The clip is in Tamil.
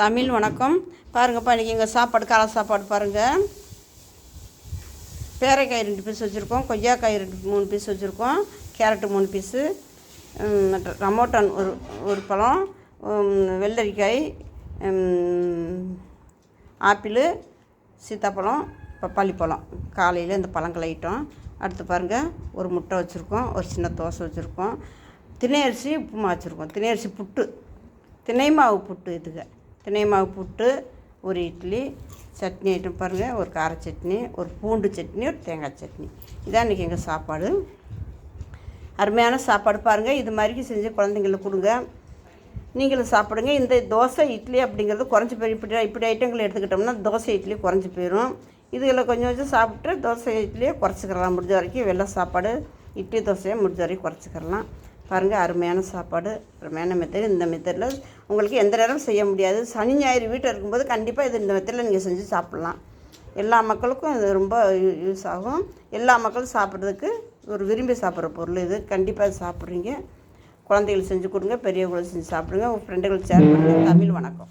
தமிழ் வணக்கம். பாருங்கப்பா இன்றைக்கி எங்கள் சாப்பாடு காலை சாப்பாடு பாருங்கள் பேரைக்காய் ரெண்டு பீஸ் வச்சுருக்கோம் கொய்யாக்காய் ரெண்டு மூணு பீஸ் வச்சுருக்கோம் கேரட்டு மூணு பீஸு ரமோட்டான் ஒரு ஒரு பழம் வெள்ளரிக்காய் ஆப்பிள் ஆப்பிளு சீத்தாப்பழம் பப்பாளி பழம். காலையில் இந்த பழங்கள் ஐட்டம். அடுத்து பாருங்கள் ஒரு முட்டை வச்சுருக்கோம் ஒரு சின்ன தோசை வச்சுருக்கோம். திணையரிசி உப்புமா வச்சுருக்கோம். திணையரிசி புட்டு. திணை மாவு புட்டு இதுங்க திணை மாவு புட்டு ஒரு இட்லி சட்னி ஐட்டம் பாருங்கள் ஒரு கார சட்னி ஒரு பூண்டு சட்னி ஒரு தேங்காய் சட்னி. இதான் இன்றைக்கி எங்கள் சாப்பாடு. அருமையான சாப்பாடு பாருங்கள் இது மாதிரி செஞ்சு குழந்தைங்களுக்கு கொடுங்க. நீங்களும் சாப்பிடுங்க. இந்த தோசை இட்லி அப்படிங்கிறது குறைஞ்சி போயிடும் இப்படி இப்படி ஐட்டங்கள் எடுத்துக்கிட்டோம்னா தோசை இட்லி குறைஞ்சி போயிடும் இதில் கொஞ்சம் கொஞ்சம் சாப்பிட்டு தோசை இட்லியை குறைச்சிக்கிறலாம் முடிஞ்ச வரைக்கும் வெள்ளை சாப்பாடு இட்லி தோசையை முடிஞ்ச வரைக்கும் குறைச்சிக்கிறலாம் பாருங்கள் அருமையான சாப்பாடு அருமையான மெத்தட். இந்த மெத்தடில் உங்களுக்கு எந்த நேரம் செய்ய முடியாது. சனி ஞாயிறு வீட்டில் இருக்கும்போது கண்டிப்பாக இது இந்த மெத்தடில் நீங்கள் செஞ்சு சாப்பிட்லாம். எல்லா மக்களுக்கும் இது ரொம்ப யூ- யூஸ் ஆகும். எல்லா மக்களும் சாப்பிட்றதுக்கு ஒரு விரும்பி சாப்பிட்ற பொருள் இது. கண்டிப்பாக சாப்பிட்றீங்க. குழந்தைகள் செஞ்சு கொடுங்க பெரியவங்களுக்கு செஞ்சு சாப்பிடுங்க. உங்கள் ஃப்ரெண்டுகளுக்கு ஷேர் பண்ணுங்கள் தமிழ் வணக்கம்.